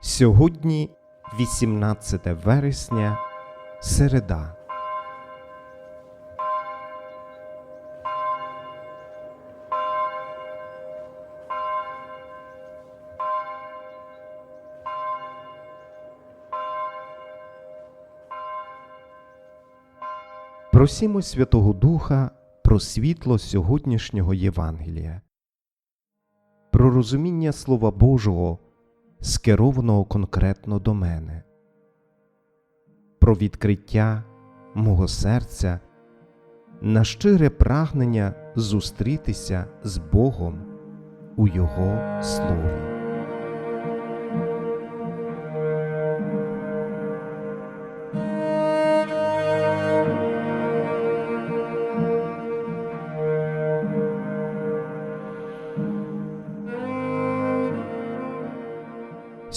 Сьогодні 18 вересня, середа. Просімо Святого Духа про світло сьогоднішнього Євангелія, про розуміння Слова Божого, скерованого конкретно до мене, про відкриття мого серця на щире прагнення зустрітися з Богом у Його Слові.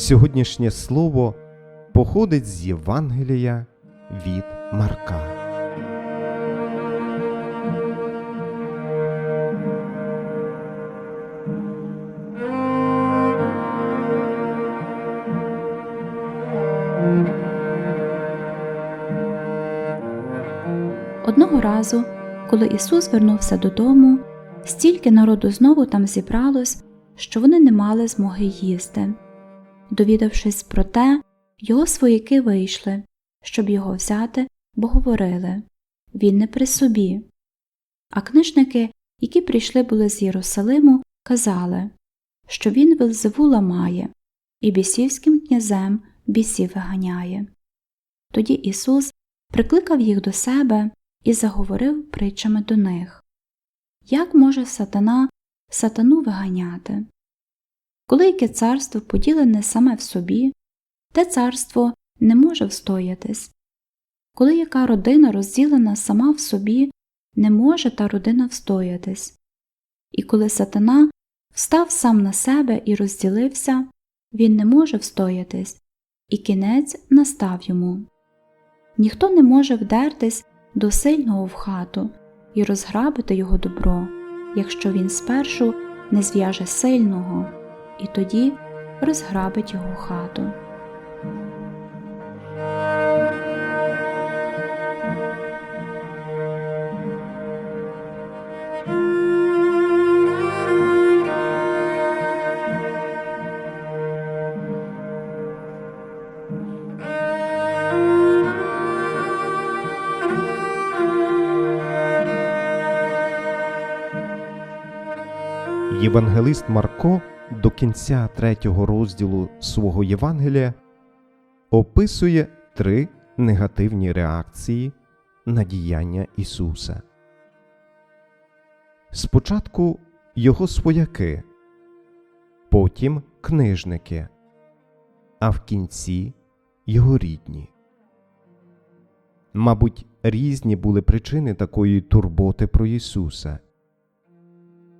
Сьогоднішнє слово походить з Євангелія від Марка. Одного разу, коли Ісус вернувся додому, стільки народу знову там зібралось, що вони не мали змоги їсти. Довідавшись про те, його свояки вийшли, щоб його взяти, бо говорили він не при собі. А книжники, які прийшли були з Єрусалиму, казали, що він Велзевула має і бісівським князем бісів виганяє. Тоді Ісус прикликав їх до себе і заговорив притчами до них Як може сатана сатану виганяти? Коли яке царство поділене саме в собі, те царство не може встоятись. Коли яка родина розділена сама в собі, не може та родина встоятись. І коли сатана встав сам на себе і розділився, він не може встоятись, і кінець настав йому. Ніхто не може вдертись до сильного в хату і розграбити його добро, якщо він спершу не зв'яже сильного і тоді розграбить його хату. Євангелист Марко до кінця третього розділу свого Євангелія описує три негативні реакції на діяння Ісуса. Спочатку його свояки, потім книжники, а в кінці його рідні. Мабуть, різні були причини такої турботи про Ісуса.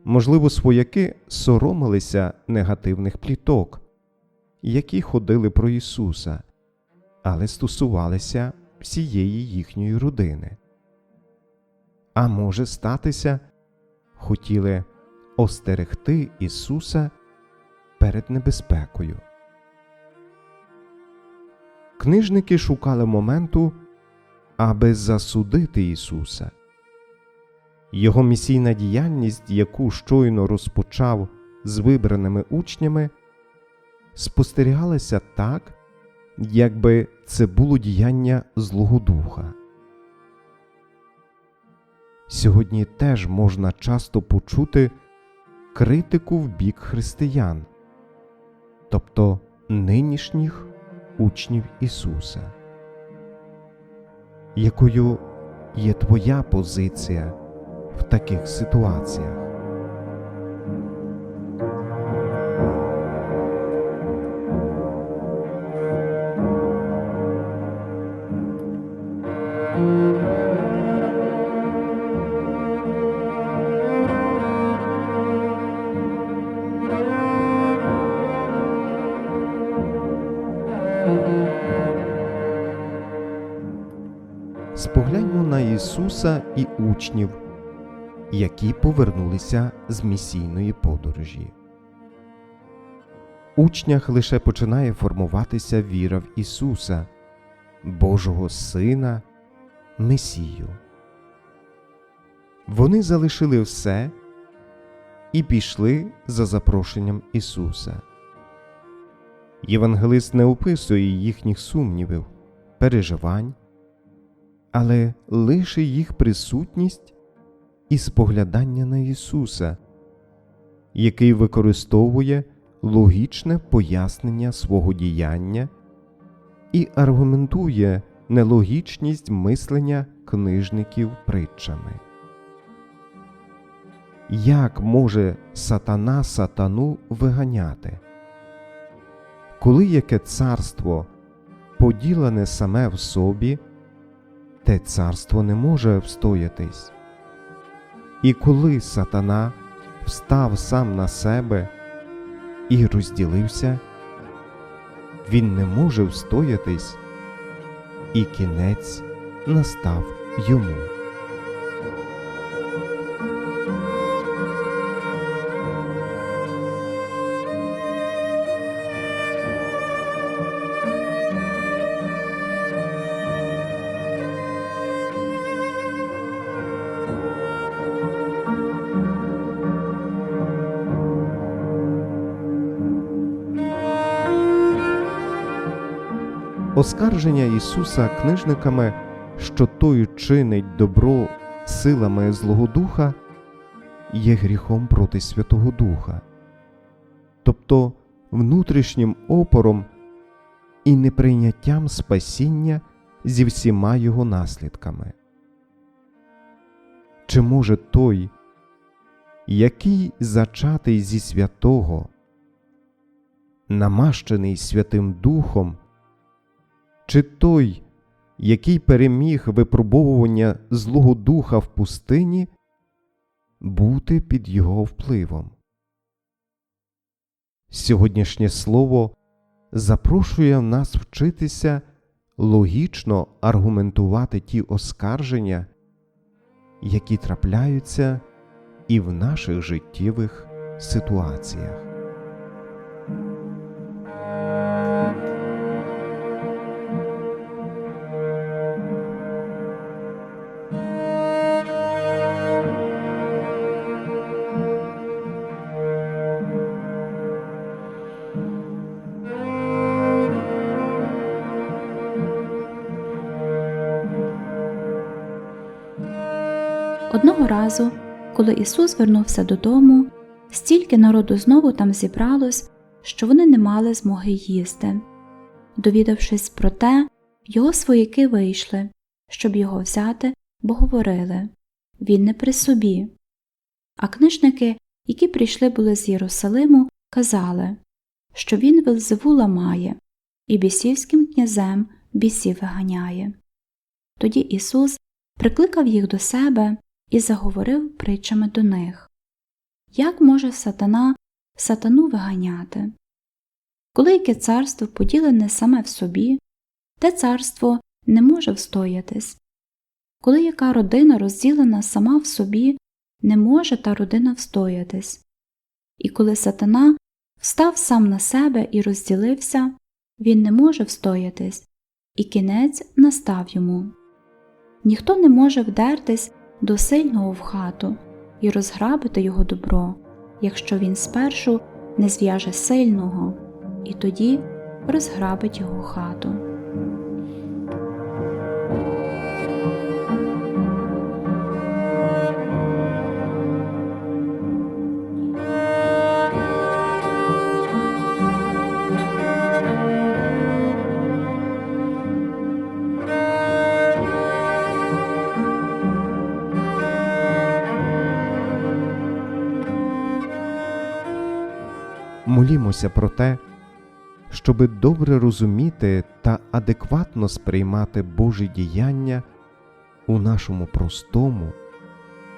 Можливо, свояки соромилися негативних пліток, які ходили про Ісуса, але стосувалися всієї їхньої родини. А може статися, хотіли остерегти Ісуса перед небезпекою. Книжники шукали моменту, аби засудити Ісуса. Його місійна діяльність, яку щойно розпочав з вибраними учнями, спостерігалася так, якби це було діяння Злого Духа. Сьогодні теж можна часто почути критику в бік християн, тобто нинішніх учнів Ісуса. Якою є твоя позиція? Таких ситуаціях. Спогляньмо на Ісуса і учнів, які повернулися з місійної подорожі. учнях лише починає формуватися віра в Ісуса, Божого Сина, Месію. Вони залишили все і пішли за запрошенням Ісуса. Євангелист не описує їхніх сумнівів, переживань, але лише їх присутність і споглядання на Ісуса, який використовує логічне пояснення свого діяння і аргументує нелогічність мислення книжників притчами. Як може сатана сатану виганяти? Коли яке царство поділене саме в собі, те царство не може встоятись. І коли сатана встав сам на себе і розділився, він не може встоятись, і кінець настав йому. Оскарження Ісуса книжниками, що той чинить добро силами Злого Духа, є гріхом проти Святого Духа, тобто внутрішнім опором і неприйняттям спасіння зі всіма його наслідками. Чи може той, який зачатий зі святого, намащений Святим Духом, чи той, який переміг випробовування Злого Духа в пустині, бути під його впливом? Сьогоднішнє слово запрошує нас вчитися логічно аргументувати ті оскарження, які трапляються і в наших життєвих ситуаціях. Одного разу, коли Ісус вернувся додому, стільки народу знову там зібралось, що вони не мали змоги їсти. Довідавшись про те, його свояки вийшли, щоб його взяти, бо говорили він не при собі. А книжники, які прийшли були з Єрусалиму, казали, що він Велзевула має і бісівським князем бісів виганяє. Тоді Ісус прикликав їх до себе і заговорив притчами до них Як може сатана сатану виганяти? Коли яке царство поділене саме в собі, те царство не може встоятись. Коли яка родина розділена сама в собі, не може та родина встоятись. І коли сатана встав сам на себе і розділився, він не може встоятись, і кінець настав йому. Ніхто не може вдертись до сильного в хату і розграбити його добро, якщо він спершу не зв'яже сильного, і тоді розграбить його хату. Молімося про те, щоби добре розуміти та адекватно сприймати Божі діяння у нашому простому,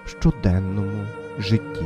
щоденному житті.